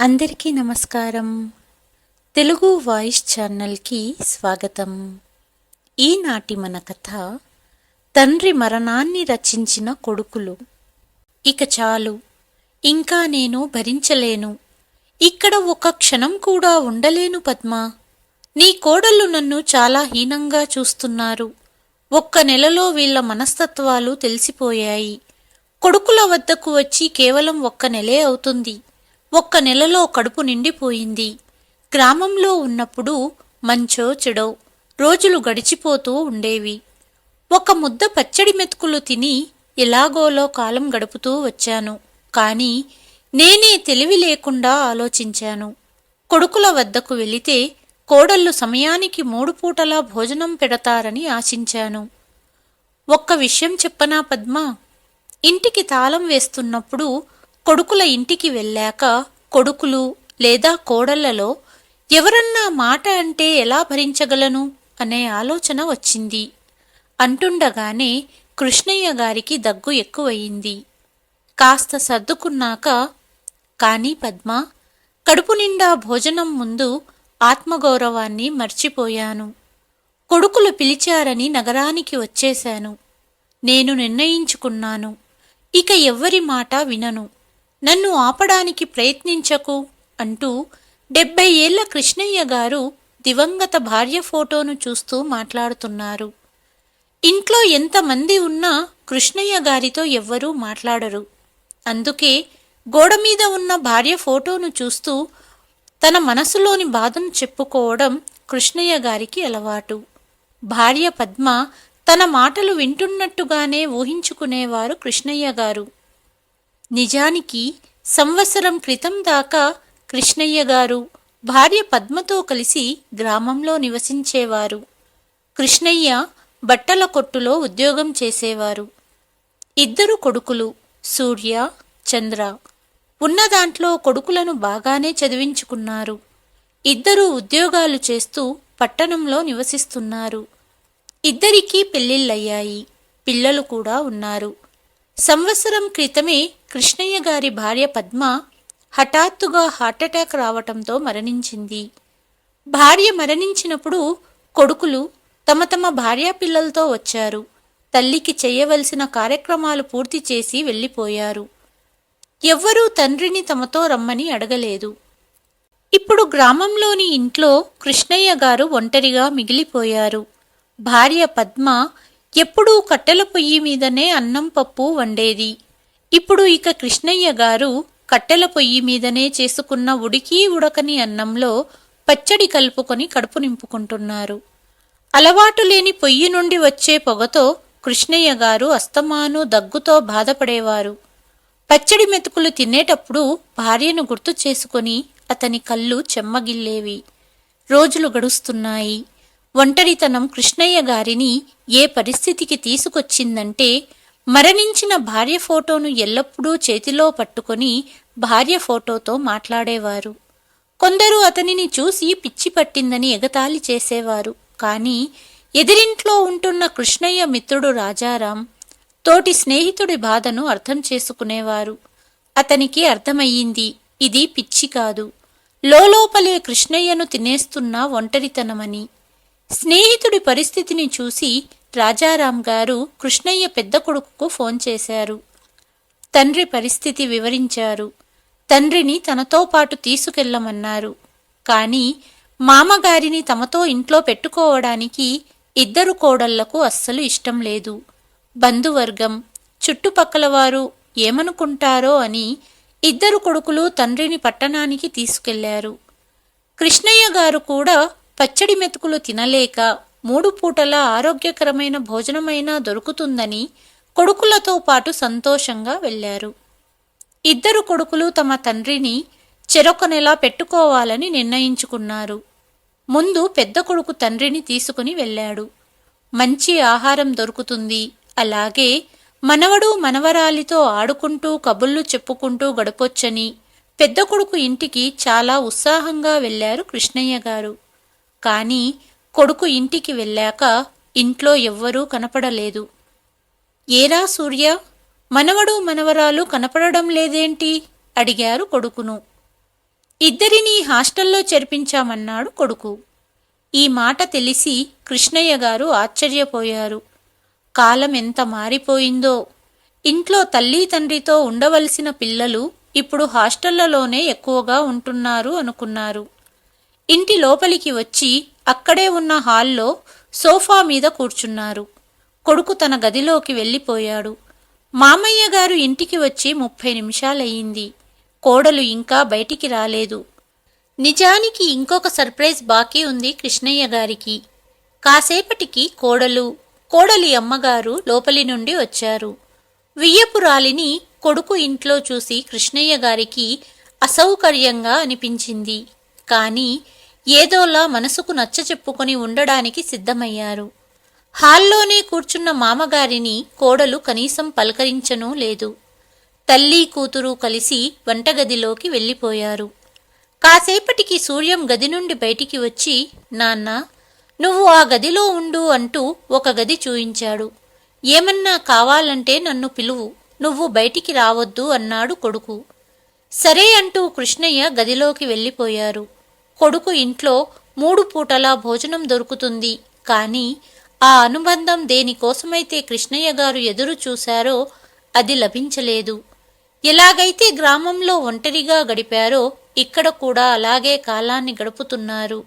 అందరికీ నమస్కారం. తెలుగు వాయిస్ ఛానల్కి స్వాగతం. ఈనాటి మన కథ తండ్రి మరణాన్ని రచించిన కొడుకులు. ఇక చాలు. ఇంకా నేను భరించలేను. ఇక్కడ ఒక క్షణం కూడా ఉండలేను పద్మ. నీ కోడళ్ళు నన్ను చాలా హీనంగా చూస్తున్నారు. ఒక్క నెలలో వీళ్ళ మనస్తత్వాలు తెలిసిపోయాయి. కొడుకుల వద్దకు వచ్చి కేవలం ఒక్క నెలే అవుతుంది. ఒక్క నెలలో కడుపు నిండిపోయింది. గ్రామంలో ఉన్నప్పుడు మంచో చెడో రోజులు గడిచిపోతూ ఉండేవి. ఒక ముద్ద పచ్చడి మెతుకులు తిని ఎలాగోలో కాలం గడుపుతూ వచ్చాను. కాని నేనే తెలివి లేకుండా ఆలోచించాను. కొడుకుల వద్దకు వెళితే కోడళ్ళు సమయానికి మూడు పూటలా భోజనం పెడతారని ఆశించాను. ఒక్క విషయం చెప్పనా పద్మ? ఇంటికి తాళం వేస్తున్నప్పుడు కొడుకుల ఇంటికి వెళ్ళాక కొడుకులు లేదా కోడళ్ళలో ఎవరన్నా మాట అంటే ఎలా భరించగలను అనే ఆలోచన వచ్చింది. అంటుండగానే కృష్ణయ్య గారికి దగ్గు ఎక్కువయింది. కాస్త సర్దుకున్నాక కానీ పద్మ కడుపు నిండా భోజనం ముందు ఆత్మగౌరవాన్ని మర్చిపోయాను. కొడుకులు పిలిచారని నగరానికి వచ్చేశాను. నేను నిర్ణయించుకున్నాను. ఇక ఎవ్వరి మాట వినను. నన్ను ఆపడానికి ప్రయత్నించకు అంటూ డెబ్బై ఏళ్ళ కృష్ణయ్య గారు దివంగత భార్య ఫోటోను చూస్తూ మాట్లాడుతున్నారు. ఇంట్లో ఎంతమంది ఉన్నా కృష్ణయ్య గారితో ఎవ్వరూ మాట్లాడరు. అందుకే గోడ మీద ఉన్న భార్య ఫోటోను చూస్తూ తన మనసులోని బాధను చెప్పుకోవడం కృష్ణయ్య గారికి అలవాటు. భార్య పద్మ తన మాటలు వింటున్నట్టుగానే ఊహించుకునేవారు కృష్ణయ్య గారు. నిజానికి సంవత్సరం క్రితం దాకా కృష్ణయ్య గారు భార్య పద్మతో కలిసి గ్రామంలో నివసించేవారు. కృష్ణయ్య బట్టల కొట్టులో ఉద్యోగం చేసేవారు. ఇద్దరు కొడుకులు సూర్య చంద్ర. ఉన్న దాంట్లో కొడుకులను బాగానే చదివించుకున్నారు. ఇద్దరూ ఉద్యోగాలు చేస్తూ పట్టణంలో నివసిస్తున్నారు. ఇద్దరికీ పెళ్ళిళ్ళయ్యాయి పిల్లలు కూడా ఉన్నారు. సంవత్సరం క్రితమే కృష్ణయ్య గారి భార్య పద్మ హఠాత్తుగా హార్ట్అటాక్ రావటంతో మరణించింది. భార్య మరణించినప్పుడు కొడుకులు తమ తమ భార్యా పిల్లలతో వచ్చారు. తల్లికి చేయవలసిన కార్యక్రమాలు పూర్తి చేసి వెళ్ళిపోయారు. ఎవ్వరూ తండ్రిని తమతో రమ్మని అడగలేదు. ఇప్పుడు గ్రామంలోని ఇంట్లో కృష్ణయ్య గారు ఒంటరిగా మిగిలిపోయారు. భార్య పద్మ ఎప్పుడూ కట్టెల పొయ్యి మీదనే అన్నం పప్పు వండేది. ఇప్పుడు ఇక కృష్ణయ్య గారు కట్టెల పొయ్యి మీదనే చేసుకున్న ఉడికి ఉడకని అన్నంలో పచ్చడి కలుపుకొని కడుపు నింపుకుంటున్నారు. అలవాటు లేని పొయ్యి నుండి వచ్చే పొగతో కృష్ణయ్య గారు అస్తమాను దగ్గుతో బాధపడేవారు. పచ్చడి మెతుకులు తినేటప్పుడు భార్యను గుర్తు చేసుకొని అతని కళ్ళు చెమ్మగిల్లేవి. రోజులు గడుస్తున్నాయి. ఒంటరితనం కృష్ణయ్య గారిని ఏ పరిస్థితికి తీసుకొచ్చిందంటే మరణించిన భార్య ఫోటోను ఎల్లప్పుడూ చేతిలో పట్టుకొని భార్య ఫోటోతో మాట్లాడేవారు. కొందరు అతనిని చూసి పిచ్చి పట్టిందని ఎగతాళి చేసేవారు. కానీ ఎదిరింట్లో ఉంటున్న కృష్ణయ్య మిత్రుడు రాజారాం తోటి స్నేహితుడి బాధను అర్థం చేసుకునేవారు. అతనికి అర్థమయ్యింది ఇది పిచ్చి కాదు. లోలోపలే కృష్ణయ్యను తినేస్తున్న ఒంటరితనమని. స్నేహితుడి పరిస్థితిని చూసి రాజారాం గారు కృష్ణయ్య పెద్ద కొడుకుకు ఫోన్ చేశారు. తండ్రి పరిస్థితి వివరించారు. తండ్రిని తనతో పాటు తీసుకెళ్ళమన్నారు. కానీ మామగారిని తమతో ఇంట్లో పెట్టుకోవడానికి ఇద్దరు కోడళ్ళకు అస్సలు ఇష్టం లేదు. బంధువర్గం చుట్టుపక్కల వారు ఏమనుకుంటారో అని ఇద్దరు కొడుకులు తండ్రిని పట్టణానికి తీసుకెళ్ళారు. కృష్ణయ్య గారు కూడా పచ్చడి మెతుకులు తినలేక మూడు పూటల ఆరోగ్యకరమైన భోజనమైనా దొరుకుతుందని కొడుకులతో పాటు సంతోషంగా వెళ్ళారు ఇద్దరు కొడుకులు తమ తండ్రిని చెరొక నెల పెట్టుకోవాలని నిర్ణయించుకున్నారు. ముందు పెద్ద కొడుకు తండ్రిని తీసుకుని వెళ్ళాడు. మంచి ఆహారం దొరుకుతుంది. అలాగే మనవడు మనవరాలితో ఆడుకుంటూ కబుర్లు చెప్పుకుంటూ గడపొచ్చని పెద్ద కొడుకు ఇంటికి చాలా ఉత్సాహంగా వెళ్ళారు కృష్ణయ్య గారు. కానీ కొడుకు ఇంటికి వెళ్ళాక ఇంట్లో ఎవ్వరూ కనపడలేదు. ఏరా సూర్య మనవడు మనవరాలు కనపడడం లేదేంటి? అడిగారు కొడుకును. ఇద్దరినీ హాస్టల్లో చేర్పించామన్నాడు కొడుకు. ఈ మాట తెలిసి కృష్ణయ్య గారు ఆశ్చర్యపోయారు. కాలం ఎంత మారిపోయిందో. ఇంట్లో తల్లి తండ్రితో ఉండవలసిన పిల్లలు ఇప్పుడు హాస్టళ్ళలోనే ఎక్కువగా ఉంటున్నారు అనుకున్నారు. ఇంటి లోపలికి వచ్చి అక్కడే ఉన్న హాల్లో సోఫా మీద కూర్చున్నారు. కొడుకు తన గదిలోకి వెళ్ళిపోయాడు. మామయ్య గారు ఇంటికి వచ్చి ముప్పై నిమిషాలయ్యింది. కోడలు ఇంకా బయటికి రాలేదు. నిజానికి ఇంకొక సర్ప్రైజ్ బాకీ ఉంది కృష్ణయ్య గారికి. కాసేపటికి కోడలు కోడలి అమ్మగారు లోపలి నుండి వచ్చారు. వియ్యపురాలిని కొడుకు ఇంట్లో చూసి కృష్ణయ్య గారికి అసౌకర్యంగా అనిపించింది. కానీ ఏదోలా మనసుకు నచ్చ చెప్పుకొని ఉండడానికి సిద్ధమయ్యారు. హాల్లోనే కూర్చున్న మామగారిని కోడలు కనీసం పలకరించనూ లేదు. తల్లి కూతురు కలిసి వంటగదిలోకి వెళ్ళిపోయారు. కాసేపటికి సూర్యం గది నుండి బయటికి వచ్చి నాన్న నువ్వు ఆ గదిలో ఉండు అంటూ ఒక గది చూయించాడు. ఏమన్నా కావాలంటే నన్ను పిలువు నువ్వు బయటికి రావద్దు అన్నాడు కొడుకు. సరే అంటూ కృష్ణయ్య గదిలోకి వెళ్ళిపోయారు. కొడుకు ఇంట్లో మూడు పూటలా భోజనం దొరుకుతుంది. కానీ ఆ అనుబంధం దేనికోసమైతే కృష్ణయ్య గారు ఎదురు చూశారో అది లభించలేదు. ఎలాగైతే గ్రామంలో ఒంటరిగా గడిపారో ఇక్కడ కూడా అలాగే కాలాన్ని గడుపుతున్నారు.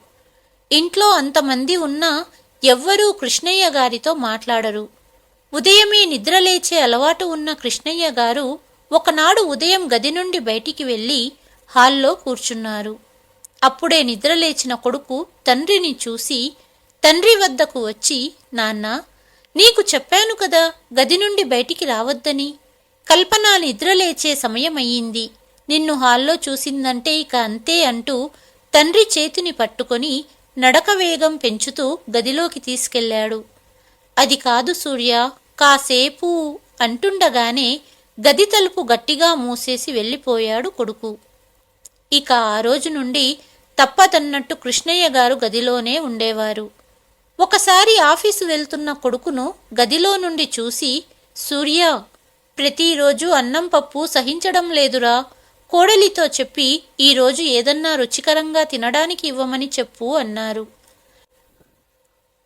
ఇంట్లో అంతమంది ఉన్నా ఎవ్వరూ కృష్ణయ్య గారితో మాట్లాడరు. ఉదయమే నిద్రలేచే అలవాటు ఉన్న కృష్ణయ్య గారు ఒకనాడు ఉదయం గది నుండి బయటికి వెళ్ళి హాల్లో కూర్చున్నారు. అప్పుడే నిద్రలేచిన కొడుకు తండ్రిని చూసి తండ్రి వద్దకు వచ్చి నాన్న నీకు చెప్పాను కదా గది నుండి బయటికి రావద్దని. కల్పన నిద్రలేచే సమయమయ్యింది. నిన్ను హాల్లో చూసిందంటే ఇక అంతే అంటూ తండ్రి చేతిని పట్టుకొని నడక వేగం పెంచుతూ గదిలోకి తీసుకెళ్ళాడు. అది కాదు సూర్య కాసేపు అంటుండగానే గది తలుపు గట్టిగా మూసేసి వెళ్ళిపోయాడు కొడుకు. ఇక ఆ రోజు నుండి తప్పదన్నట్టు కృష్ణయ్య గారు గదిలోనే ఉండేవారు. ఒకసారి ఆఫీసు వెళ్తున్న కొడుకును గదిలో నుండి చూసి సూర్య ప్రతిరోజు అన్నం పప్పు సహించడం లేదురా. కోడలితో చెప్పి ఈరోజు ఏదన్నా రుచికరంగా తినడానికి ఇవ్వమని చెప్పు అన్నారు.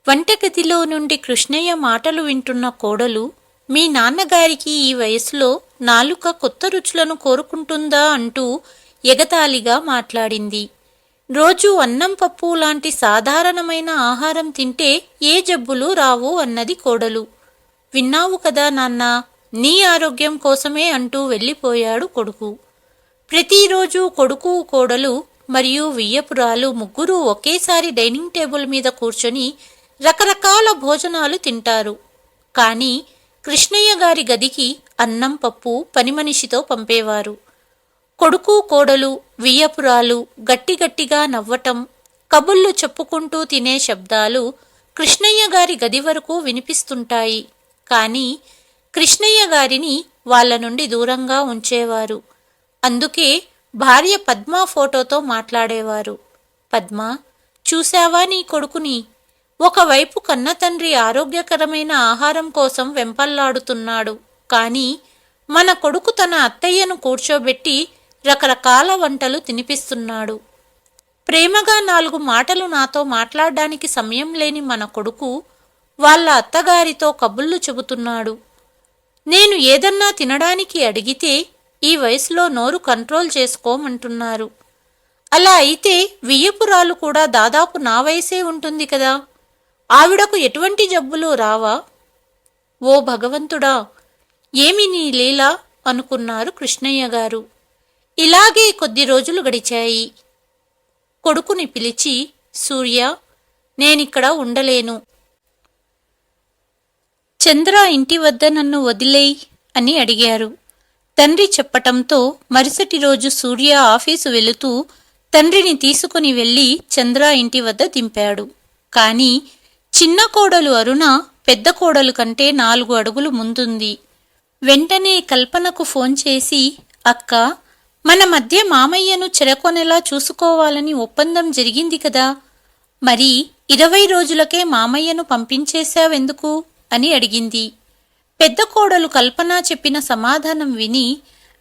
వంటగదిలో నుండి కృష్ణయ్య మాటలు వింటున్న కోడలు మీ నాన్నగారికి ఈ వయసులో నాలుక కొత్త రుచులను కోరుకుంటుందా? అంటూ ఎగతాళిగా మాట్లాడింది. రోజు అన్నం పప్పు లాంటి సాధారణమైన ఆహారం తింటే ఏ జబ్బులు రావు అన్నది కోడలు. విన్నావు కదా నాన్న నీ ఆరోగ్యం కోసమే అంటూ వెళ్ళిపోయాడు కొడుకు. ప్రతిరోజు కొడుకు కోడలు మరియు వియ్యపురాలు ముగ్గురు ఒకేసారి డైనింగ్ టేబుల్ మీద కూర్చొని రకరకాల భోజనాలు తింటారు. కానీ కృష్ణయ్య గారి గదికి అన్నం పప్పు పనిమనిషితో పంపేవారు. కొడుకు కోడలు వియ్యపురాలు గట్టిగట్టిగా నవ్వటం కబుర్లు చెప్పుకుంటూ తినే శబ్దాలు కృష్ణయ్య గారి గది వరకు వినిపిస్తుంటాయి. కానీ కృష్ణయ్య గారిని వాళ్ళ నుండి దూరంగా ఉంచేవారు. అందుకే భార్య పద్మ ఫోటోతో మాట్లాడేవారు. పద్మ చూశావా నీ కొడుకుని? ఒకవైపు కన్న తండ్రి ఆరోగ్యకరమైన ఆహారం కోసం వెంపల్లాడుతున్నాడు. కానీ మన కొడుకు తన అత్తయ్యను కూర్చోబెట్టి రకరకాల వంటలు తినిపిస్తున్నాడు. ప్రేమగా నాలుగు మాటలు నాతో మాట్లాడడానికి సమయం లేని మన కొడుకు వాళ్ళ అత్తగారితో కబుర్లు చెబుతున్నాడు. నేను ఏదన్నా తినడానికి అడిగితే ఈ వయసులో నోరు కంట్రోల్ చేసుకోమంటున్నారు. అలా అయితే వియ్యపురాలు కూడా దాదాపు నా వయసే ఉంటుంది కదా. ఆవిడకు ఎటువంటి జబ్బులు రావా? ఓ భగవంతుడా ఏమి నీ లీలా? అనుకున్నారు కృష్ణయ్య గారు. ఇలాగే కొద్ది రోజులు గడిచాయి. కొడుకుని పిలిచి సూర్య నేనిక్కడ ఉండలేను. చంద్ర ఇంటి వద్ద నన్ను వదిలేయ్ అని అడిగారు. తండ్రి చెప్పటంతో మరుసటి రోజు సూర్య ఆఫీసు వెళుతూ తండ్రిని తీసుకుని వెళ్ళి చంద్ర ఇంటి వద్ద దింపాడు. కానీ చిన్న కోడలు అరుణ పెద్ద కోడలు కంటే నాలుగు అడుగులు ముందుంది. వెంటనే కల్పనకు ఫోన్ చేసి అక్క మన మధ్య మామయ్యను చెరకొనేలా చూసుకోవాలని ఒప్పందం జరిగింది కదా. మరి ఇరవై రోజులకే మామయ్యను పంపించేశావెందుకు? అని అడిగింది. పెద్ద కోడలు కల్పన చెప్పిన సమాధానం విని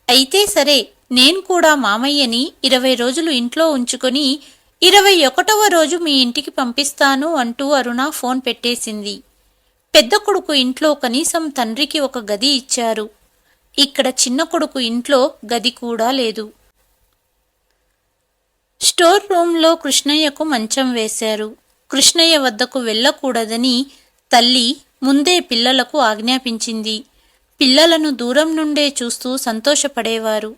అయితే సరే నేను కూడా మామయ్యని ఇరవై రోజులు ఇంట్లో ఉంచుకొని ఇరవై ఒకటవ రోజు మీ ఇంటికి పంపిస్తాను అంటూ అరుణ ఫోన్ పెట్టేసింది. పెద్ద కొడుకు ఇంట్లో కనీసం తండ్రికి ఒక గది ఇచ్చారు. ఇక్కడ చిన్న కొడుకు ఇంట్లో గది కూడా లేదు. స్టోర్ రూంలో కృష్ణయ్యకు మంచం వేశారు. కృష్ణయ్య వద్దకు వెళ్ళకూడదని తల్లి ముందే పిల్లలకు ఆజ్ఞాపించింది. పిల్లలను దూరం నుండే చూస్తూ సంతోషపడేవారు.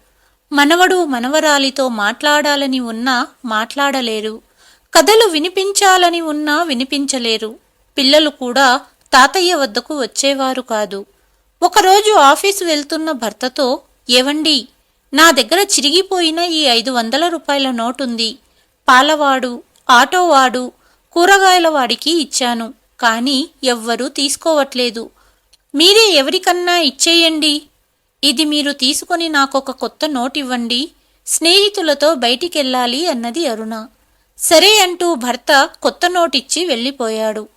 మనవడు మనవరాలితో మాట్లాడాలని ఉన్నా మాట్లాడలేరు. కథలు వినిపించాలని ఉన్నా వినిపించలేరు. పిల్లలు కూడా తాతయ్య వద్దకు వచ్చేవారు కాదు. ఒకరోజు ఆఫీసు వెళ్తున్న భర్తతో ఏవండి నా దగ్గర చిరిగిపోయిన ఈ ఐదు వందల రూపాయల నోటుంది. పాలవాడు ఆటోవాడు కూరగాయల వాడికి ఇచ్చాను కానీ ఎవ్వరూ తీసుకోవట్లేదు. మీరే ఎవరికన్నా ఇచ్చేయండి. ఇది మీరు తీసుకొని నాకొక కొత్త నోట్ ఇవ్వండి స్నేహితులతో బయటికెళ్ళాలి అన్నది అరుణ. సరే అంటూ భర్త కొత్త నోటిచ్చి వెళ్ళిపోయాడు.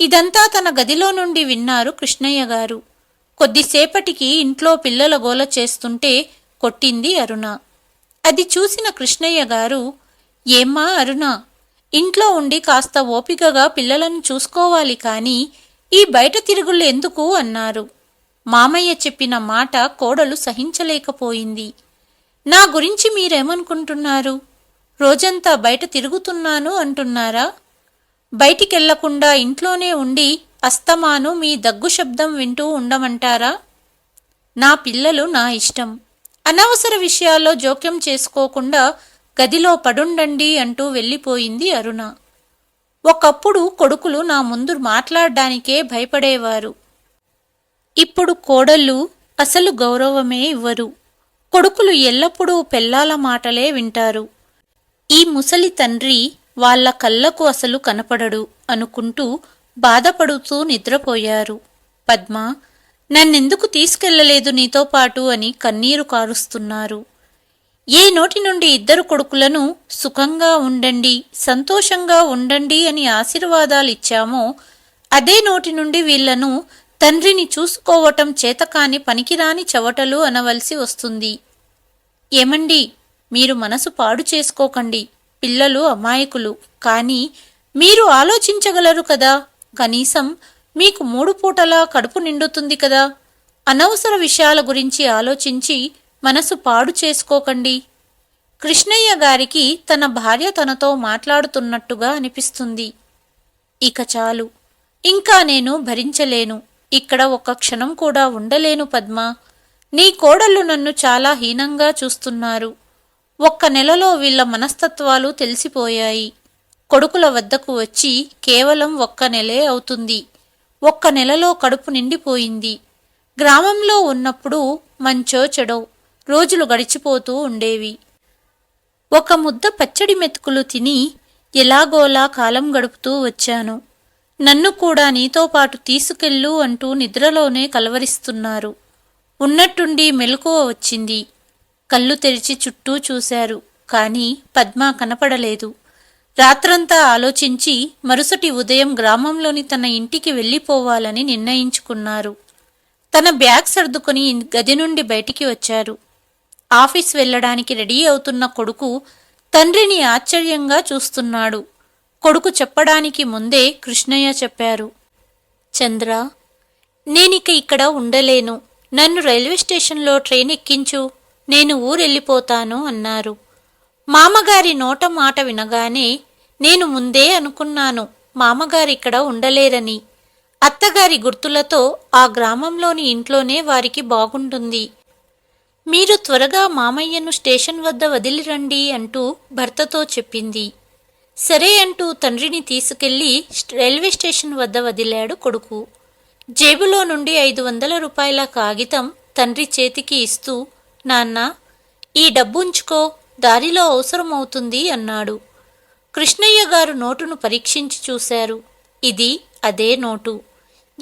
ఇదంతా తన గదిలో నుండి విన్నారు కృష్ణయ్య గారు. కొద్దిసేపటికి ఇంట్లో పిల్లల గోల చేస్తుంటే కొట్టింది అరుణ. అది చూసిన కృష్ణయ్య గారు ఏమ్మా అరుణ ఇంట్లో ఉండి కాస్త ఓపికగా పిల్లలను చూసుకోవాలి కానీ ఈ బయట తిరుగుళ్ళు ఎందుకు? అన్నారు. మామయ్య చెప్పిన మాట కోడలు సహించలేకపోయింది. నా గురించి మీరేమనుకుంటున్నారు? రోజంతా బయట తిరుగుతున్నాను అంటున్నారా? బయటికెళ్ళకుండా ఇంట్లోనే ఉండి అస్తమాను మీ దగ్గు శబ్దం వింటూ ఉండమంటారా? నా పిల్లలు నా ఇష్టం. అనవసర విషయాల్లో జోక్యం చేసుకోకుండా గదిలో పడుండండి అంటూ వెళ్ళిపోయింది అరుణ. ఒకప్పుడు కొడుకులు నా ముందు మాట్లాడడానికే భయపడేవారు. ఇప్పుడు కోడళ్ళు అసలు గౌరవమే ఇవ్వరు. కొడుకులు ఎల్లప్పుడూ పెళ్ళాల మాటలే వింటారు. ఈ ముసలి తండ్రి వాళ్ళ కళ్ళకు అసలు కనపడడు అనుకుంటూ బాధపడుతూ నిద్రపోయారు. పద్మ నన్నెందుకు తీసుకెళ్ళలేదు నీతో పాటు అని కన్నీరు కారుస్తున్నారు. ఏ నోటి నుండి ఇద్దరు కొడుకులను సుఖంగా ఉండండి సంతోషంగా ఉండండి అని ఆశీర్వాదాలిచ్చామో అదే నోటి నుండి వీళ్ళను తండ్రిని చూసుకోవటం చేతకాని పనికిరాని చవటలు అనవలసి వస్తుంది. ఏమండి మీరు మనసు పాడు చేసుకోకండి. పిల్లలు అమాయకులు. కానీ మీరు ఆలోచించగలరు కదా. కనీసం మీకు మూడు పూటలా కడుపు నిండుతుంది కదా? అనవసర విషయాల గురించి ఆలోచించి మనసు పాడు చేసుకోకండి. కృష్ణయ్య గారికి తన భార్య తనతో మాట్లాడుతున్నట్టుగా అనిపిస్తుంది. ఇక చాలు. ఇంకా నేను భరించలేను. ఇక్కడ ఒక్క క్షణం కూడా ఉండలేను పద్మ. నీ కోడళ్ళు నన్ను చాలా హీనంగా చూస్తున్నారు. ఒక్క నెలలో వీళ్ళ మనస్తత్వాలు తెలిసిపోయాయి. కొడుకుల వద్దకు వచ్చి కేవలం ఒక్క నెలే అవుతుంది. ఒక్క నెలలో కడుపు నిండిపోయింది. గ్రామంలో ఉన్నప్పుడు మంచో చెడో రోజులు గడిచిపోతూ ఉండేవి. ఒక ముద్ద పచ్చడి మెతుకులు తిని ఎలాగోలా కాలం గడుపుతూ వచ్చాను. నన్ను కూడా నీతో పాటు తీసుకెళ్ళు అంటూ నిద్రలోనే కలవరిస్తున్నారు. ఉన్నట్టుండి మెలకువ వచ్చింది. కళ్ళు తెరిచి చుట్టూ చూశారు. కానీ పద్మ కనపడలేదు. రాత్రంతా ఆలోచించి మరుసటి ఉదయం గ్రామంలోని తన ఇంటికి వెళ్ళిపోవాలని నిర్ణయించుకున్నారు. తన బ్యాగ్ సర్దుకొని గది నుండి బయటికి వచ్చారు. ఆఫీస్ వెళ్ళడానికి రెడీ అవుతున్న కొడుకు తండ్రిని ఆశ్చర్యంగా చూస్తున్నాడు. కొడుకు చెప్పడానికి ముందే కృష్ణయ్య చెప్పారు చంద్ర నేనిక ఇక్కడ ఉండలేను. నన్ను రైల్వే స్టేషన్లో ట్రైన్ ఎక్కించు. నేను ఊరెళ్ళిపోతాను అన్నారు. మామగారి నోట మాట వినగానే నేను ముందే అనుకున్నాను మామగారిక్కడ ఉండలేరని. అత్తగారి గుర్తులతో ఆ గ్రామంలోని ఇంట్లోనే వారికి బాగుంటుంది. మీరు త్వరగా మామయ్యను స్టేషన్ వద్ద వదిలిరండి అంటూ భర్తతో చెప్పింది. సరే అంటూ తండ్రిని తీసుకెళ్ళి రైల్వే స్టేషన్ వద్ద వదిలాడు కొడుకు. జేబులో నుండి ఐదు వందల రూపాయల కాగితం తండ్రి చేతికి ఇస్తూ నాన్న ఈ డబ్బు ఉంచుకో దారిలో అవసరమవుతుంది అన్నాడు. కృష్ణయ్య గారు నోటును పరీక్షించి చూశారు. ఇది అదే నోటు.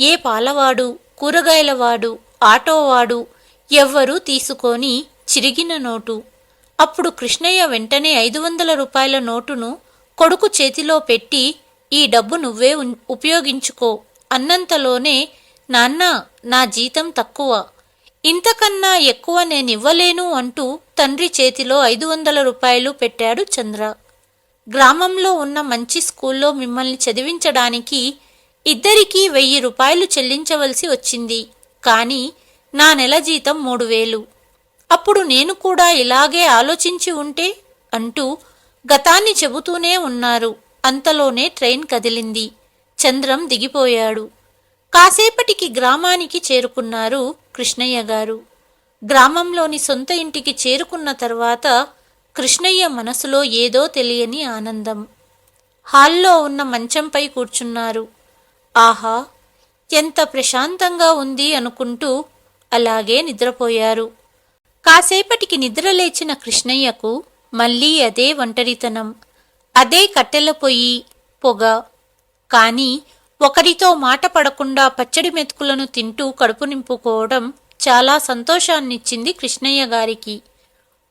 ఏ పాలవాడు కూరగాయలవాడు ఆటోవాడు ఎవ్వరూ తీసుకొని చిరిగిన నోటు. అప్పుడు కృష్ణయ్య వెంటనే ఐదు వందల రూపాయల నోటును కొడుకు చేతిలో పెట్టి ఈ డబ్బు నువ్వే ఉపయోగించుకో. అన్నంతలోనే నాన్న నా జీతం తక్కువ. ఇంతకన్నా ఎక్కువ నేనివ్వలేను అంటూ తండ్రి చేతిలో ఐదు వందల రూపాయలు పెట్టాడు చంద్ర. గ్రామంలో ఉన్న మంచి స్కూల్లో మిమ్మల్ని చదివించడానికి ఇద్దరికీ వెయ్యి రూపాయలు చెల్లించవలసి వచ్చింది. కానీ నా నెల జీతం మూడు వేలు. అప్పుడు నేను కూడా ఇలాగే ఆలోచించి ఉంటే అంటూ గతాన్ని చెబుతూనే ఉన్నారు. అంతలోనే ట్రైన్ కదిలింది. చంద్రం దిగిపోయాడు. కాసేపటికి గ్రామానికి చేరుకున్నారు కృష్ణయ్య గారు. గ్రామంలోని సొంత ఇంటికి చేరుకున్న తర్వాత కృష్ణయ్య మనసులో ఏదో తెలియని ఆనందం. హాల్లో ఉన్న మంచంపై కూర్చున్నారు. ఆహా ఎంత ప్రశాంతంగా ఉంది అనుకుంటూ అలాగే నిద్రపోయారు. కాసేపటికి నిద్రలేచిన కృష్ణయ్యకు మళ్ళీ అదే ఒంటరితనం. అదే కట్టెల పొయ్యి పొగ. కానీ ఒకరితో మాట పడకుండా పచ్చడి మెతుకులను తింటూ కడుపు నింపుకోవడం చాలా సంతోషాన్నిచ్చింది కృష్ణయ్య గారికి.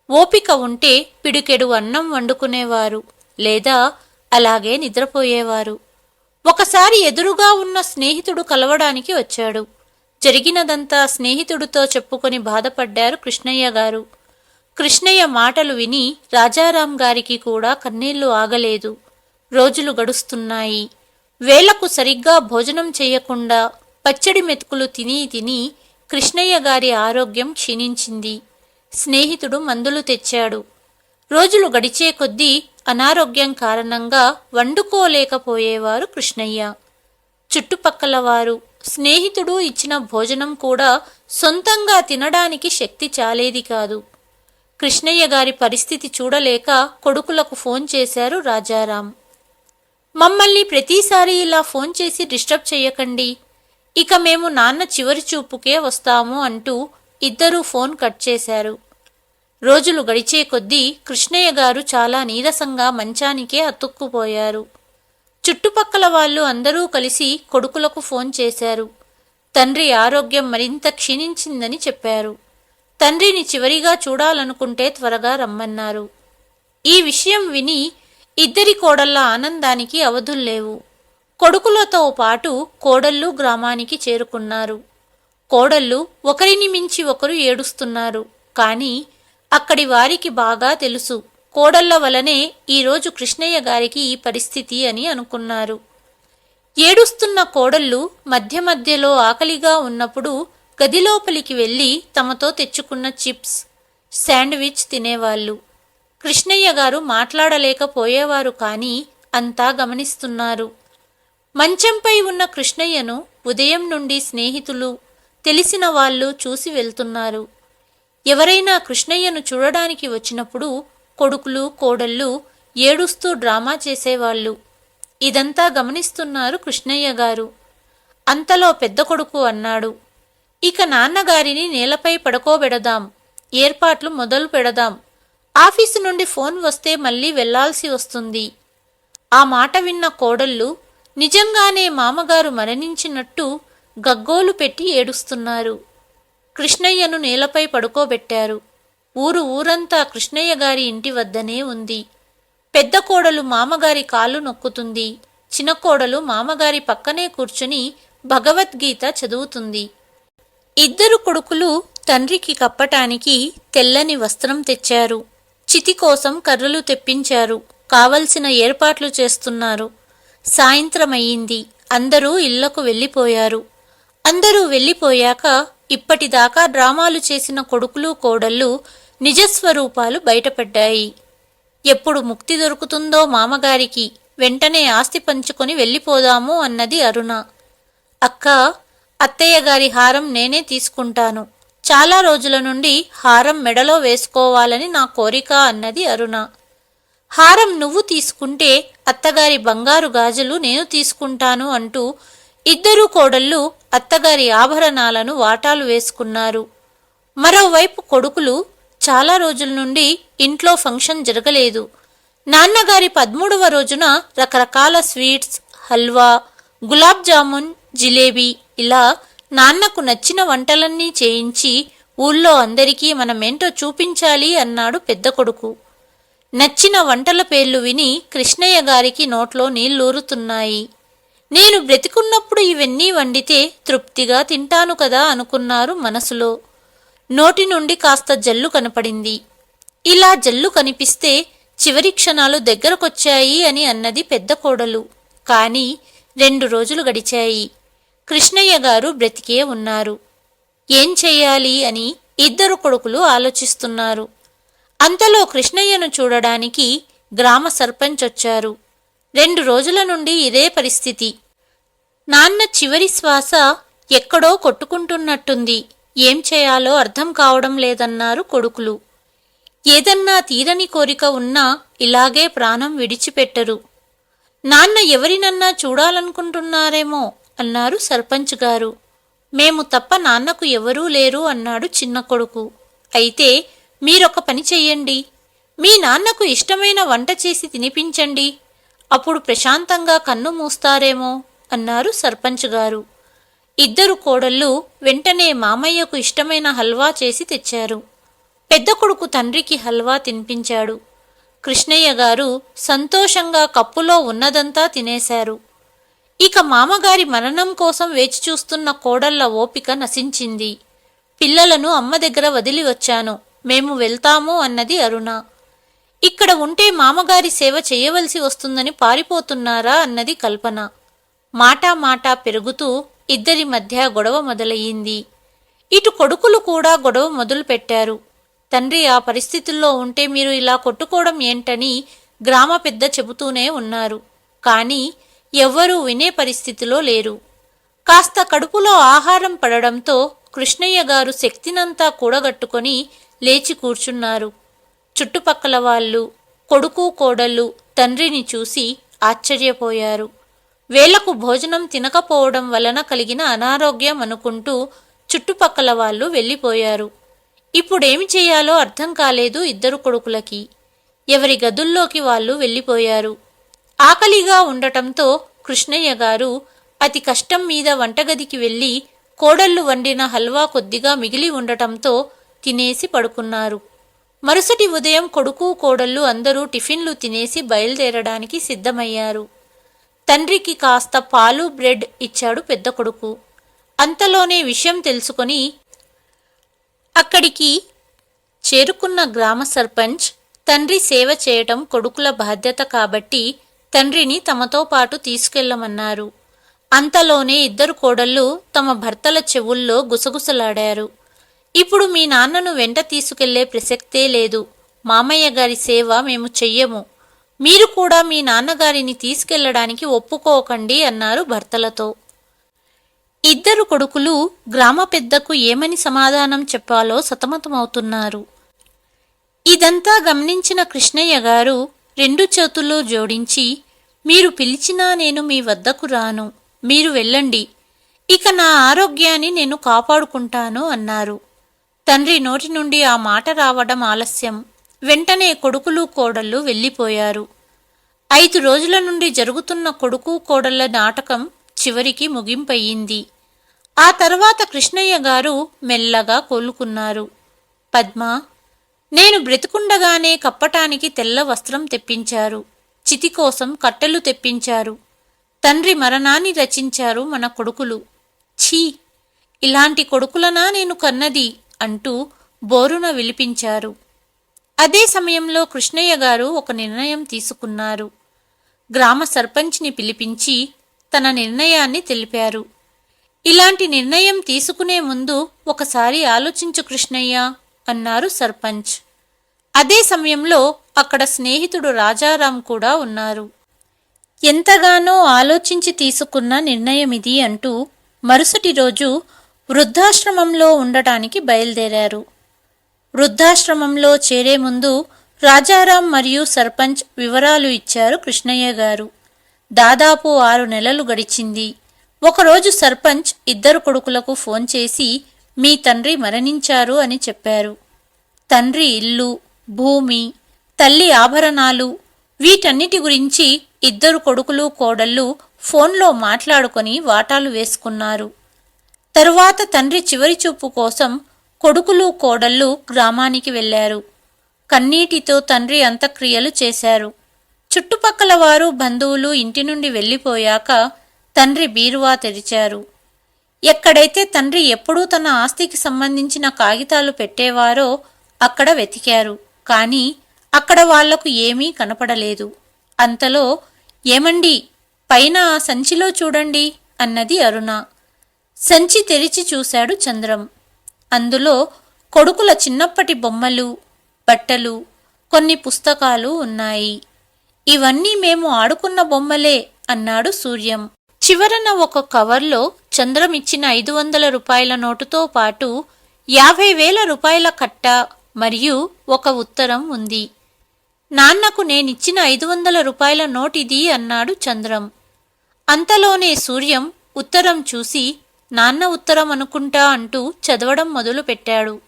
ఓపిక ఉంటే పిడికెడు అన్నం వండుకునేవారు లేదా అలాగే నిద్రపోయేవారు. ఒకసారి ఎదురుగా ఉన్న స్నేహితుడు కలవడానికి వచ్చాడు. జరిగినదంతా స్నేహితుడితో చెప్పుకొని బాధపడ్డారు కృష్ణయ్య గారు. కృష్ణయ్య మాటలు విని రాజారాం గారికి కూడా కన్నీళ్ళు ఆగలేదు. రోజులు గడుస్తున్నాయి. వేళకు సరిగ్గా భోజనం చేయకుండా పచ్చడి మెతుకులు తిని తిని కృష్ణయ్య గారి ఆరోగ్యం క్షీణించింది. స్నేహితుడు మందులు తెచ్చాడు. రోజులు గడిచే కొద్దీ అనారోగ్యం కారణంగా వండుకోలేకపోయేవారు కృష్ణయ్య. చుట్టుపక్కల వారు స్నేహితుడు ఇచ్చిన భోజనం కూడా సొంతంగా తినడానికి శక్తి చాలేది కాదు. కృష్ణయ్య గారి పరిస్థితి చూడలేక కొడుకులకు ఫోన్ చేశారు రాజారాం. మమ్మల్ని ప్రతిసారి ఇలా ఫోన్ చేసి డిస్టర్బ్ చేయకండి. ఇక మేము నాన్న చివరి చూపుకే వస్తాము అంటూ ఇద్దరూ ఫోన్ కట్ చేశారు. రోజులు గడిచే కొద్దీ కృష్ణయ్య గారు చాలా నీరసంగా మంచానికే అతుక్కుపోయారు. చుట్టుపక్కల వాళ్ళు అందరూ కలిసి కొడుకులకు ఫోన్ చేశారు. తండ్రి ఆరోగ్యం మరింత క్షీణించిందని చెప్పారు. తండ్రిని చివరిగా చూడాలనుకుంటే త్వరగా రమ్మన్నారు. ఈ విషయం విని ఇద్దరి కోడళ్ళ ఆనందానికి అవధుల్లేవు. కొడుకులతో పాటు కోడళ్ళు గ్రామానికి చేరుకున్నారు. కోడళ్ళు ఒకరిని మించి ఒకరు ఏడుస్తున్నారు. కానీ అక్కడి వారికి బాగా తెలుసు. కోడళ్ళ వలనే ఈరోజు కృష్ణయ్య గారికి ఈ పరిస్థితి అని అనుకున్నారు. ఏడుస్తున్న కోడళ్ళు మధ్య మధ్యలో ఆకలిగా ఉన్నప్పుడు గదిలోపలికి వెళ్ళి తమతో తెచ్చుకున్న చిప్స్ శాండ్విచ్ తినేవాళ్ళు. కృష్ణయ్య గారు మాట్లాడలేకపోయేవారు కానీ అంతా గమనిస్తున్నారు. మంచంపై ఉన్న కృష్ణయ్యను ఉదయం నుండి స్నేహితులు తెలిసిన వాళ్ళు చూసి వెళ్తున్నారు. ఎవరైనా కృష్ణయ్యను చూడడానికి వచ్చినప్పుడు కొడుకులు కోడళ్ళు ఏడుస్తూ డ్రామా చేసేవాళ్ళు. ఇదంతా గమనిస్తున్నారు కృష్ణయ్య గారు. అంతలో పెద్ద కొడుకు అన్నాడు ఇక నాన్నగారిని నేలపై పడుకోబెడదాం ఏర్పాట్లు మొదలు పెడదాం ఆఫీసు నుండి ఫోన్ వస్తే మళ్ళీ వెళ్ళాల్సి వస్తుంది. ఆ మాట విన్న కోడళ్ళు నిజంగానే మామగారు మరణించినట్టు గగ్గోలు పెట్టి ఏడుస్తున్నారు. కృష్ణయ్యను నేలపై పడుకోబెట్టారు. ఊరు ఊరంతా కృష్ణయ్య గారి ఇంటి వద్దనే ఉంది. పెద్ద కోడలు మామగారి కాళ్ళు నొక్కుతుంది. చిన్న కోడలు మామగారి పక్కనే కూర్చుని భగవద్గీత చదువుతుంది. ఇద్దరు కొడుకులు తండ్రికి కప్పటానికి తెల్లని వస్త్రం తెచ్చారు. చితి కోసం కర్రలు తెప్పించారు. కావలసిన ఏర్పాట్లు చేస్తున్నారు. సాయంత్రమయ్యింది. అందరూ ఇళ్ళకు వెళ్ళిపోయారు. అందరూ వెళ్ళిపోయాక ఇప్పటిదాకా డ్రామాలు చేసిన కొడుకులు కోడళ్ళు నిజస్వరూపాలు బయటపడ్డాయి. ఎప్పుడు ముక్తి దొరుకుతుందో మామగారికి వెంటనే ఆస్తి పంచుకొని వెళ్ళిపోదాము అన్నది అరుణ. అక్క అత్తయ్య గారి హారం నేనే తీసుకుంటాను. చాలా రోజుల నుండి హారం మెడలో వేసుకోవాలని నా కోరిక అన్నది అరుణ. హారం నువ్వు తీసుకుంటే అత్తగారి బంగారు గాజులు నేను తీసుకుంటాను అంటూ ఇద్దరు కోడళ్ళు అత్తగారి ఆభరణాలను వాటాలు వేసుకున్నారు. మరోవైపు కొడుకులు చాలా రోజుల నుండి ఇంట్లో ఫంక్షన్ జరగలేదు. నాన్నగారి పదమూడవ రోజున రకరకాల స్వీట్స్ హల్వా గులాబ్ జామున్ జిలేబీ ఇలా నాన్నకు నచ్చిన వంటలన్నీ చేయించి ఊళ్ళో అందరికీ మనమేంటో చూపించాలి అన్నాడు పెద్ద కొడుకు. నచ్చిన వంటల పేర్లు విని కృష్ణయ్య గారికి నోట్లో నీళ్ళూరుతున్నాయి నేను బ్రతికున్నప్పుడు ఇవన్నీ వండితే తృప్తిగా తింటాను కదా అనుకున్నారు మనసులో. నోటి నుండి కాస్త జల్లు కనపడింది. ఇలా జల్లు కనిపిస్తే చివరి క్షణాలు దగ్గరకొచ్చాయి అని అన్నది పెద్ద కోడలు. కాని రెండు రోజులు గడిచాయి. కృష్ణయ్య గారు బ్రతికే ఉన్నారు. ఏం చెయ్యాలి అని ఇద్దరు కొడుకులు ఆలోచిస్తున్నారు. అంతలో కృష్ణయ్యను చూడడానికి గ్రామ సర్పంచ్ వచ్చారు. రెండు రోజుల నుండి ఇదే పరిస్థితి. నాన్న చివరి శ్వాస ఎక్కడో కొట్టుకుంటున్నట్టుంది. ఏం చేయాలో అర్థం కావడం లేదన్నారు కొడుకులు. ఏదన్నా తీరని కోరిక ఉన్నా ఇలాగే ప్రాణం విడిచిపెట్టరు. నాన్న ఎవరినన్నా చూడాలనుకుంటున్నారేమో అన్నారు సర్పంచ్ గారు. మేము తప్ప నాన్నకు ఎవరూ లేరు అన్నాడు చిన్న కొడుకు. అయితే మీరొక పని చెయ్యండి. మీ నాన్నకు ఇష్టమైన వంట చేసి తినిపించండి. అప్పుడు ప్రశాంతంగా కన్ను మూస్తారేమో అన్నారు సర్పంచ్ గారు. ఇద్దరు కోడళ్ళు వెంటనే మామయ్యకు ఇష్టమైన హల్వా చేసి తెచ్చారు. పెద్ద కొడుకు తండ్రికి హల్వా తినిపించాడు. కృష్ణయ్య గారు సంతోషంగా కప్పులో ఉన్నదంతా తినేశారు. ఇక మామగారి మరణం కోసం వేచి చూస్తున్న కోడళ్ళ ఓపిక నశించింది. పిల్లలను అమ్మ దగ్గర వదిలి వచ్చాను. మేము వెళ్తాము అన్నది అరుణ. ఇక్కడ ఉంటే మామగారి సేవ చేయవలసి వస్తుందని పారిపోతున్నారా అన్నది కల్పన. మాటా మాటా పెరుగుతూ ఇద్దరి మధ్య గొడవ మొదలయ్యింది. ఇటు కొడుకులు కూడా గొడవ మొదలుపెట్టారు. తండ్రి ఆ పరిస్థితుల్లో ఉంటే మీరు ఇలా కొట్టుకోవడం ఏంటని గ్రామ పెద్ద చెబుతూనే ఉన్నారు. కానీ ఎవ్వరూ వినే పరిస్థితిలో లేరు. కాస్త కడుపులో ఆహారం పడడంతో కృష్ణయ్య గారు శక్తినంతా కూడగట్టుకొని లేచి కూర్చున్నారు. చుట్టుపక్కల వాళ్ళు కొడుకు కోడళ్ళు తండ్రిని చూసి ఆశ్చర్యపోయారు. వేలకు భోజనం తినకపోవడం వలన కలిగిన అనారోగ్యం అనుకుంటూ చుట్టుపక్కల వాళ్ళు వెళ్ళిపోయారు. ఇప్పుడేమి చేయాలో అర్థం కాలేదు ఇద్దరు కొడుకులకి. ఎవరి గదుల్లోకి వాళ్ళు వెళ్ళిపోయారు. ఆకలిగా ఉండటంతో కృష్ణయ్య గారు అతి కష్టం మీద వంటగదికి వెళ్ళి కోడళ్ళు వండిన హల్వా కొద్దిగా మిగిలి ఉండటంతో తినేసి పడుకున్నారు. మరుసటి ఉదయం కొడుకు కోడళ్ళు అందరూ టిఫిన్లు తినేసి బయలుదేరడానికి సిద్ధమయ్యారు. తండ్రికి కాస్త పాలు బ్రెడ్ ఇచ్చాడు పెద్ద కొడుకు. అంతలోనే విషయం తెలుసుకొని అక్కడికి చేరుకున్న గ్రామ సర్పంచ్ తండ్రి సేవ చేయటం కొడుకుల బాధ్యత కాబట్టి తండ్రిని తమతో పాటు తీసుకెళ్ళమన్నారు. అంతలోనే ఇద్దరు కోడళ్ళు తమ భర్తల చెవుల్లో గుసగుసలాడారు. ఇప్పుడు మీ నాన్నను వెంట తీసుకెళ్ళే ప్రసక్తే లేదు. మామయ్య గారి సేవ మేము చెయ్యము. మీరు కూడా మీ నాన్నగారిని తీసుకెళ్ళడానికి ఒప్పుకోకండి అన్నారు భర్తలతో. ఇద్దరు కొడుకులు గ్రామ పెద్దకు ఏమని సమాధానం చెప్పాలో సతమతమవుతున్నారు. ఇదంతా గమనించిన కృష్ణయ్య గారు రెండు చేతుల్లో జోడించి మీరు పిలిచినా నేను మీ వద్దకు రాను మీరు వెళ్ళండి. ఇక నా ఆరోగ్యాన్ని నేను కాపాడుకుంటాను అన్నారు. తండ్రి నోటి నుండి ఆ మాట రావడం ఆలస్యం. వెంటనే కొడుకులు కోడళ్ళు వెళ్ళిపోయారు. ఐదు రోజుల నుండి జరుగుతున్న కొడుకు కోడళ్ళ నాటకం చివరికి ముగింపయ్యింది. ఆ తర్వాత కృష్ణయ్య గారు మెల్లగా కోలుకున్నారు. పద్మ నేను బ్రతికుండగానే కప్పటానికి తెల్ల వస్త్రం తెప్పించారు. చితి కోసం కట్టెలు తెప్పించారు. తండ్రి మరణాన్ని రచించారు మన కొడుకులు. ఛీ! ఇలాంటి కొడుకులనా నేను కన్నది? అంటూ బోరున విలిపించారు. అదే సమయంలో కృష్ణయ్య గారు ఒక నిర్ణయం తీసుకున్నారు. గ్రామ సర్పంచ్ని పిలిపించి తన నిర్ణయాన్ని తెలిపారు. ఇలాంటి నిర్ణయం తీసుకునే ముందు ఒకసారి ఆలోచించు కృష్ణయ్య అన్నారు సర్పంచ్. అదే సమయంలో అక్కడ స్నేహితుడు రాజారాం కూడా ఉన్నారు. ఎంతగానో ఆలోచించి తీసుకున్న నిర్ణయమిది అంటూ మరుసటి రోజు వృద్ధాశ్రమంలో ఉండటానికి బయలుదేరారు. వృద్ధాశ్రమంలో చేరే ముందు రాజారాం మరియు సర్పంచ్ వివరాలు ఇచ్చారు కృష్ణయ్య గారు. దాదాపు ఆరు నెలలు గడిచింది. ఒకరోజు సర్పంచ్ ఇద్దరు కొడుకులకు ఫోన్ చేసి మీ తండ్రి మరణించారు అని చెప్పారు. తండ్రి ఇల్లు భూమి తల్లి ఆభరణాలు వీటన్నిటి గురించి ఇద్దరు కొడుకులు కోడళ్ళు ఫోన్లో మాట్లాడుకొని వాటాలు వేసుకున్నారు. తరువాత తండ్రి చివరి చూపు కోసం కొడుకులు కోడళ్ళు గ్రామానికి వెళ్ళారు కన్నీటితో తండ్రి అంత్యక్రియలు చేశారు. చుట్టుపక్కల వారు బంధువులు ఇంటి నుండి వెళ్ళిపోయాక తండ్రి బీరువా తెరిచారు. ఎక్కడైతే తండ్రి ఎప్పుడూ తన ఆస్తికి సంబంధించిన కాగితాలు పెట్టేవారో అక్కడ వెతికారు. కానీ అక్కడ వాళ్ళకు ఏమీ కనపడలేదు. అంతలో ఏమండి? పైన ఆ సంచిలో చూడండి అన్నది అరుణ. సంచి తెరిచి చూశాడు చంద్రం. అందులో కొడుకుల చిన్నప్పటి బొమ్మలు బట్టలు కొన్ని పుస్తకాలు ఉన్నాయి. ఇవన్నీ మేము ఆడుకున్న బొమ్మలే అన్నాడు సూర్యం. చివరన ఒక కవర్లో చంద్రం ఇచ్చిన ఐదు వందల రూపాయల నోటుతో పాటు యాభై వేల రూపాయల కట్ట మరియు ఒక ఉత్తరం ఉంది. నాన్నకు నేనిచ్చిన ఐదు వందల రూపాయల నోటిది అన్నాడు చంద్రం. అంతలోనే సూర్యం ఉత్తరం చూసి నాన్న ఉత్తరం అనుకుంటా అంటూ చదవడం మొదలుపెట్టాడు.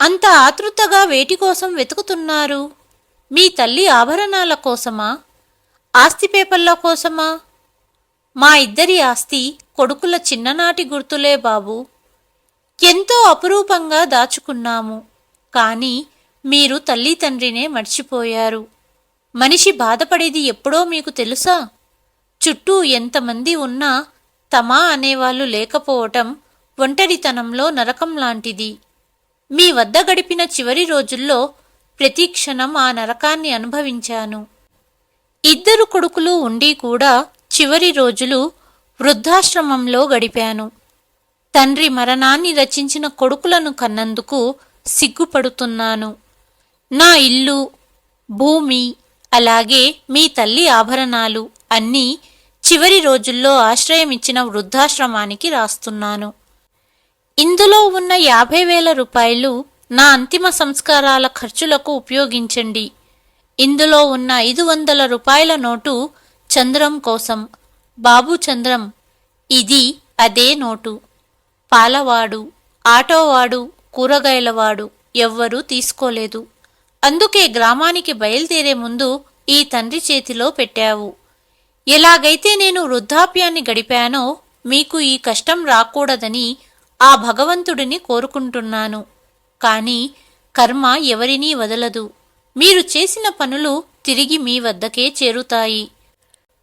అంత ఆతృతగా వేటి కోసం వెతుకుతున్నారు? మీ తల్లి ఆభరణాల కోసమా? ఆస్తి పేపర్ల కోసమా? మా ఇద్దరి ఆస్తి కొడుకుల చిన్ననాటి గుర్తులే బాబు. ఎంతో అపురూపంగా దాచుకున్నాము. కానీ మీరు తల్లి తండ్రినే మర్చిపోయారు. మనిషి బాధపడేది ఎప్పుడో మీకు తెలుసా? చుట్టూ ఎంతమంది ఉన్నా తమా అనేవాళ్ళు లేకపోవటం ఒంటరితనంలో నరకం లాంటిది. మీ వద్ద గడిపిన చివరి రోజుల్లో ప్రతి క్షణం ఆ నరకాన్ని అనుభవించాను. ఇద్దరు కొడుకులు ఉండి కూడా చివరి రోజులు వృద్ధాశ్రమంలో గడిపాను. తండ్రి మరణాన్ని రచించిన కొడుకులను కన్నందుకు సిగ్గుపడుతున్నాను. నా ఇల్లు భూమి అలాగే మీ తల్లి ఆభరణాలు అన్నీ చివరి రోజుల్లో ఆశ్రయమిచ్చిన వృద్ధాశ్రమానికి రాస్తున్నాను. ఇందులో ఉన్న యాభై వేల రూపాయలు నా అంతిమ సంస్కారాల ఖర్చులకు ఉపయోగించండి. ఇందులో ఉన్న ఐదు వందల రూపాయల నోటు చంద్రం కోసం. బాబు చంద్రం ఇది అదే నోటు. పాలవాడు ఆటోవాడు కూరగాయలవాడు ఎవ్వరూ తీసుకోలేదు. అందుకే గ్రామానికి బయలుదేరే ముందు ఈ తండ్రి చేతిలో పెట్టావు. ఎలాగైతే నేను వృద్ధాప్యాన్ని గడిపానో మీకు ఈ కష్టం రాకూడదని ఆ భగవంతుడిని కోరుకుంటున్నాను. కాని కర్మ ఎవరినీ వదలదు. మీరు చేసిన పనులు తిరిగి మీ వద్దకే చేరుతాయి.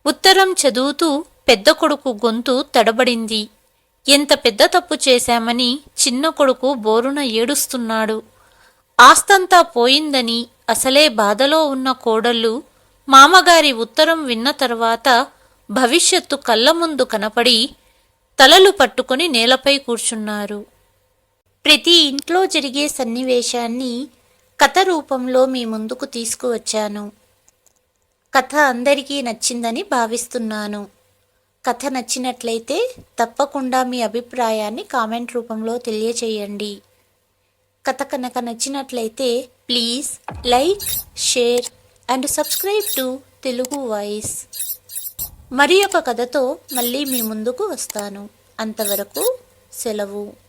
ఉత్తరం చదువుతూ పెద్ద కొడుకు గొంతు తడబడింది. ఎంత పెద్ద తప్పు చేశామని చిన్న కొడుకు బోరున ఏడుస్తున్నాడు. ఆస్తంతా పోయిందని అసలే బాధలో ఉన్న కోడళ్ళు మామగారి ఉత్తరం విన్న తర్వాత భవిష్యత్తు కళ్ళ ముందు కనపడి తలలు పట్టుకొని నేలపై కూర్చున్నారు. ప్రతి ఇంట్లో జరిగే సన్నివేశాన్ని కథ రూపంలో మీ ముందుకు తీసుకువచ్చాను. కథ అందరికీ నచ్చిందని భావిస్తున్నాను. కథ నచ్చినట్లయితే తప్పకుండా మీ అభిప్రాయాన్ని కామెంట్ రూపంలో తెలియచేయండి. కథ కనుక నచ్చినట్లయితే please like share and subscribe to Telugu Voice. మరి ఒక కథతో మళ్ళీ మీ ముందుకు వస్తాను. అంతవరకు సెలవు.